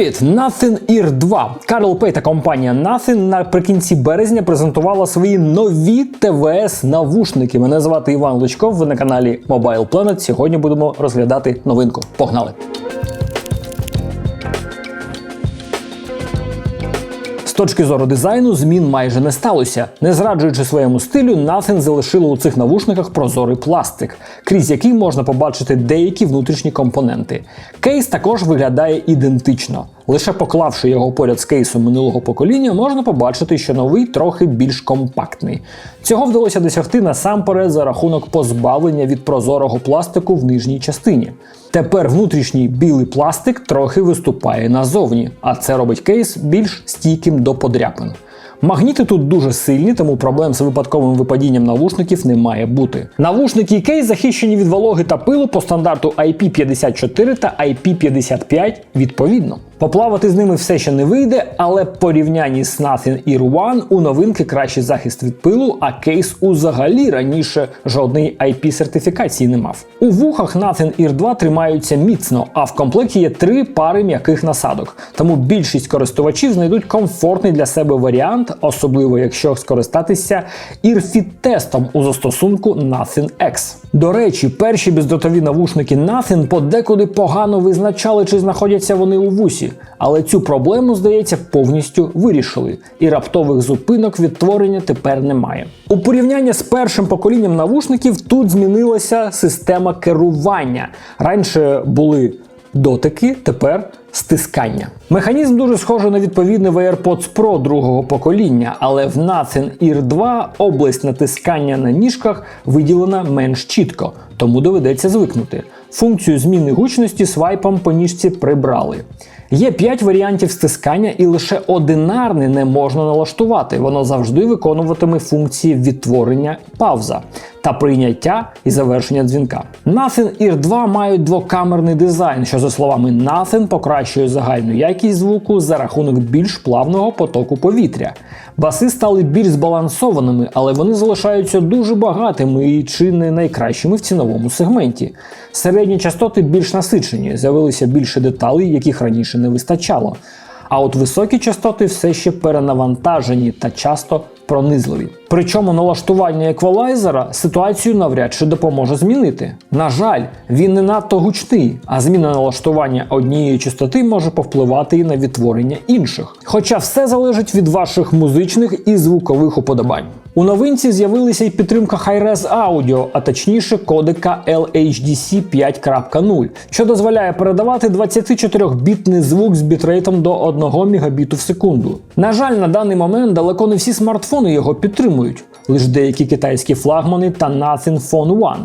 Привіт! Nothing Ear 2. Карл Пей та компанія Nothing наприкінці березня презентувала свої нові ТВС навушники. Мене звати Іван Лучков. Ви на каналі Mobile Planet. Сьогодні будемо розглядати новинку. Погнали! Точки зору дизайну змін майже не сталося. Не зраджуючи своєму стилю, Nothing залишило у цих навушниках прозорий пластик, крізь який можна побачити деякі внутрішні компоненти. Кейс також виглядає ідентично. Лише поклавши його поряд з кейсом минулого покоління, можна побачити, що новий трохи більш компактний. Цього вдалося досягти насамперед за рахунок позбавлення від прозорого пластику в нижній частині. Тепер внутрішній білий пластик трохи виступає назовні, а це робить кейс більш стійким до подряпин. Магніти тут дуже сильні, тому проблем з випадковим випадінням навушників не має бути. Навушники і кейс захищені від вологи та пилу по стандарту IP54 та IP55 відповідно. Поплавати з ними все ще не вийде, але порівнянні з Nothing Ear One у новинки кращий захист від пилу, а кейс узагалі раніше жодної IP-сертифікації не мав. У вухах Nothing Ear 2 тримаються міцно, а в комплекті є три пари м'яких насадок. Тому більшість користувачів знайдуть комфортний для себе варіант, особливо якщо скористатися Earfit-тестом у застосунку Nothing X. До речі, перші бездротові навушники Nothing подекуди погано визначали, чи знаходяться вони у вусі, але цю проблему, здається, повністю вирішили, і раптових зупинок відтворення тепер немає. У порівнянні з першим поколінням навушників тут змінилася система керування. Раніше були дотики, тепер стискання. Механізм дуже схожий на відповідний в AirPods Pro другого покоління, але в Nothing Ear 2 область натискання на ніжках виділена менш чітко, тому доведеться звикнути. Функцію зміни гучності свайпом по ніжці прибрали. Є 5 варіантів стискання, і лише одинарний не можна налаштувати. Воно завжди виконуватиме функції відтворення пауза та прийняття і завершення дзвінка. Nothing Ear 2 мають двокамерний дизайн, що, за словами Nothing, покращує загальну якість звуку за рахунок більш плавного потоку повітря. Баси стали більш збалансованими, але вони залишаються дуже багатими і чи не найкращими в ціновому сегменті. Середні частоти більш насичені, з'явилися більше деталей, яких раніше не вистачало. А от високі частоти все ще перенавантажені та часто пронизливі. Причому налаштування еквалайзера ситуацію навряд чи допоможе змінити. На жаль, він не надто гучний, а зміна налаштування однієї частоти може повпливати і на відтворення інших. Хоча все залежить від ваших музичних і звукових уподобань. У новинці з'явилася й підтримка Hi-Res Audio, а точніше кодека LHDC 5.0, що дозволяє передавати 24-бітний звук з бітрейтом до 1 Мбіт в секунду. На жаль, на даний момент далеко не всі смартфони його підтримують, лише деякі китайські флагмани та Nothing Phone One.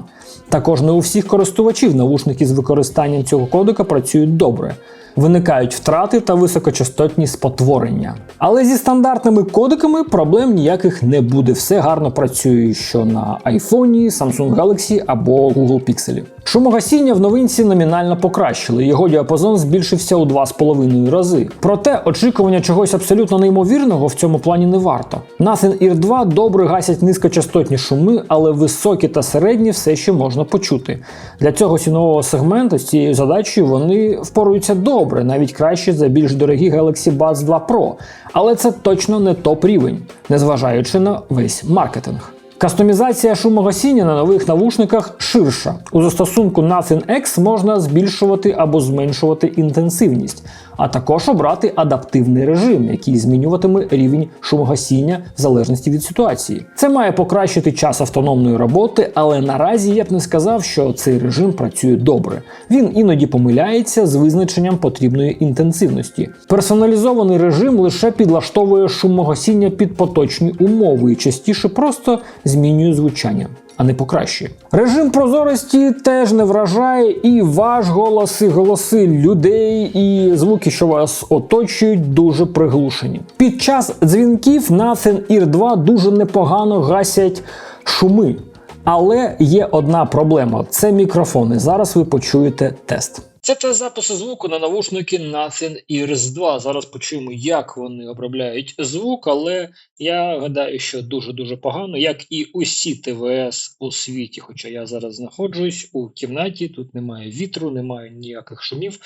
Також не у всіх користувачів навушники з використанням цього кодека працюють добре. Виникають втрати та високочастотні спотворення. Але зі стандартними кодеками проблем ніяких не буде. Все гарно працює що на iPhone, Samsung Galaxy або Google Pixel. Шумогасіння в новинці номінально покращили. Його діапазон збільшився у 2,5 рази. Проте очікування чогось абсолютно неймовірного в цьому плані не варто. Nothing Ear 2 добре гасять низькочастотні шуми, але високі та середні все ще можна почути. Для цього цінового сегменту з цією задачею вони впоруються добре, навіть краще за більш дорогі Galaxy Buds 2 Pro. Але це точно не топ рівень, незважаючи на весь маркетинг. Кастомізація шумогасіння на нових навушниках ширша. У застосунку Nothing X можна збільшувати або зменшувати інтенсивність, а також обрати адаптивний режим, який змінюватиме рівень шумогасіння в залежності від ситуації. Це має покращити час автономної роботи, але наразі я б не сказав, що цей режим працює добре. Він іноді помиляється з визначенням потрібної інтенсивності. Персоналізований режим лише підлаштовує шумогасіння під поточні умови і частіше просто змінює звучання. А не покращує. Режим прозорості теж не вражає, і ваш голос, і голоси людей, і звуки, що вас оточують, дуже приглушені. Під час дзвінків Nothing Ear 2 дуже непогано гасять шуми. Але є одна проблема: це мікрофони. Зараз ви почуєте тест. Це те записи звуку на навушники Nothing Ears 2. Зараз почуємо, як вони обробляють звук, але я гадаю, що дуже-дуже погано, як і усі ТВС у світі. Хоча я зараз знаходжусь у кімнаті, тут немає вітру, немає ніяких шумів.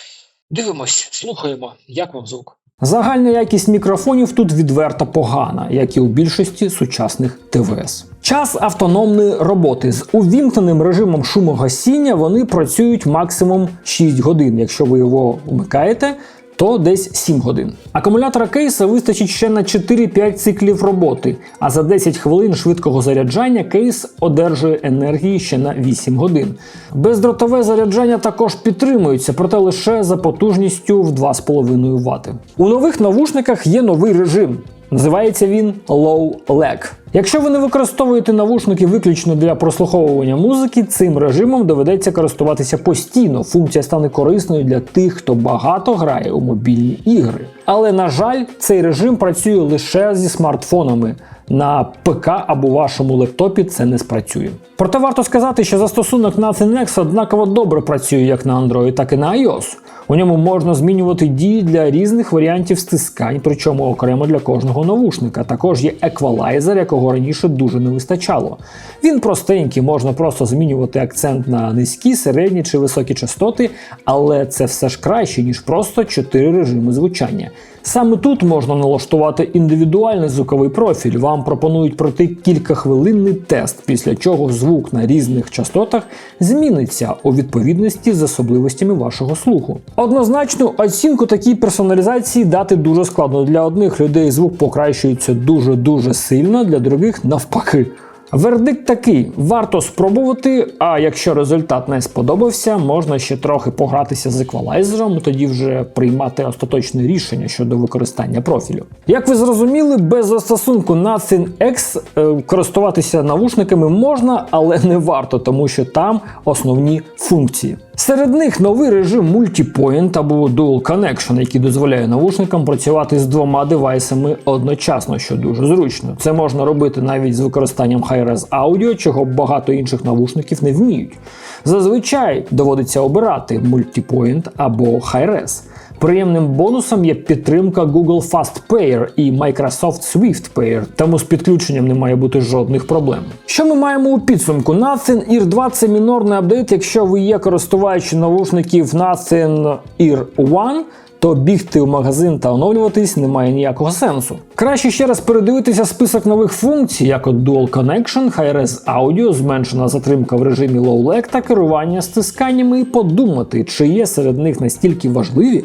Дивимось, слухаємо, як вам звук. Загальна якість мікрофонів тут відверто погана, як і у більшості сучасних ТВС. Час автономної роботи з увімкненим режимом шумогасіння вони працюють максимум 6 годин. Якщо ви його вмикаєте, то десь 7 годин. Акумулятора кейса вистачить ще на 4-5 циклів роботи, а за 10 хвилин швидкого заряджання кейс одержує енергії ще на 8 годин. Бездротове заряджання також підтримується, проте лише за потужністю в 2,5 Вт. У нових навушниках є новий режим. Називається він Low Lag. Якщо ви не використовуєте навушники виключно для прослуховування музики, цим режимом доведеться користуватися постійно. Функція стане корисною для тих, хто багато грає у мобільні ігри. Але на жаль, цей режим працює лише зі смартфонами. На ПК або вашому лептопі це не спрацює. Проте варто сказати, що застосунок Nothing X однаково добре працює як на Android, так і на iOS. У ньому можна змінювати дії для різних варіантів стискань, причому окремо для кожного навушника. Також є еквалайзер, якого раніше дуже не вистачало. Він простенький, можна просто змінювати акцент на низькі, середні чи високі частоти, але це все ж краще, ніж просто чотири режими звучання. Саме тут можна налаштувати індивідуальний звуковий профіль. Вам пропонують пройти кількахвилинний тест, після чого звук на різних частотах зміниться у відповідності з особливостями вашого слуху. Однозначну оцінку такій персоналізації дати дуже складно. Для одних людей звук покращується дуже дуже сильно, для других навпаки. Вердикт такий: варто спробувати. А якщо результат не сподобався, можна ще трохи погратися з еквалайзером, тоді вже приймати остаточне рішення щодо використання профілю. Як ви зрозуміли, без застосунку Nothing X е, користуватися навушниками можна, але не варто, тому що там основні функції. Серед них новий режим Multipoint або Dual Connection, який дозволяє навушникам працювати з двома девайсами одночасно, що дуже зручно. Це можна робити навіть з використанням Hi-Res Audio, чого багато інших навушників не вміють. Зазвичай доводиться обирати Multipoint або Hi-Res. Приємним бонусом є підтримка Google Fast Payer і Microsoft Swift Payer, тому з підключенням не має бути жодних проблем. Що ми маємо у підсумку? Nothing Ear 2 це мінорний апдейт, якщо ви є користувач навушників Nothing Ear One, то бігти в магазин та оновлюватись немає ніякого сенсу. Краще ще раз передивитися список нових функцій, як от Dual Connection, Hi-Res Audio, зменшена затримка в режимі Low Lag та керування стисканнями і подумати, чи є серед них настільки важливі,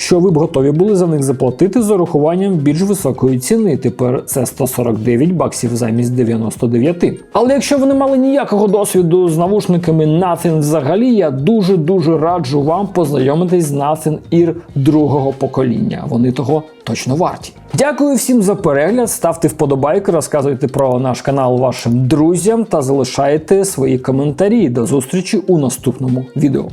що ви б готові були за них заплатити з урахуванням більш високої ціни. Тепер це 149 баксів замість 99. Але якщо ви не мали ніякого досвіду з навушниками Nothing взагалі, я дуже дуже раджу вам познайомитись з Nothing Ear другого покоління. Вони того точно варті. Дякую всім за перегляд. Ставте вподобайки, розказуйте про наш канал вашим друзям та залишайте свої коментарі. До зустрічі у наступному відео.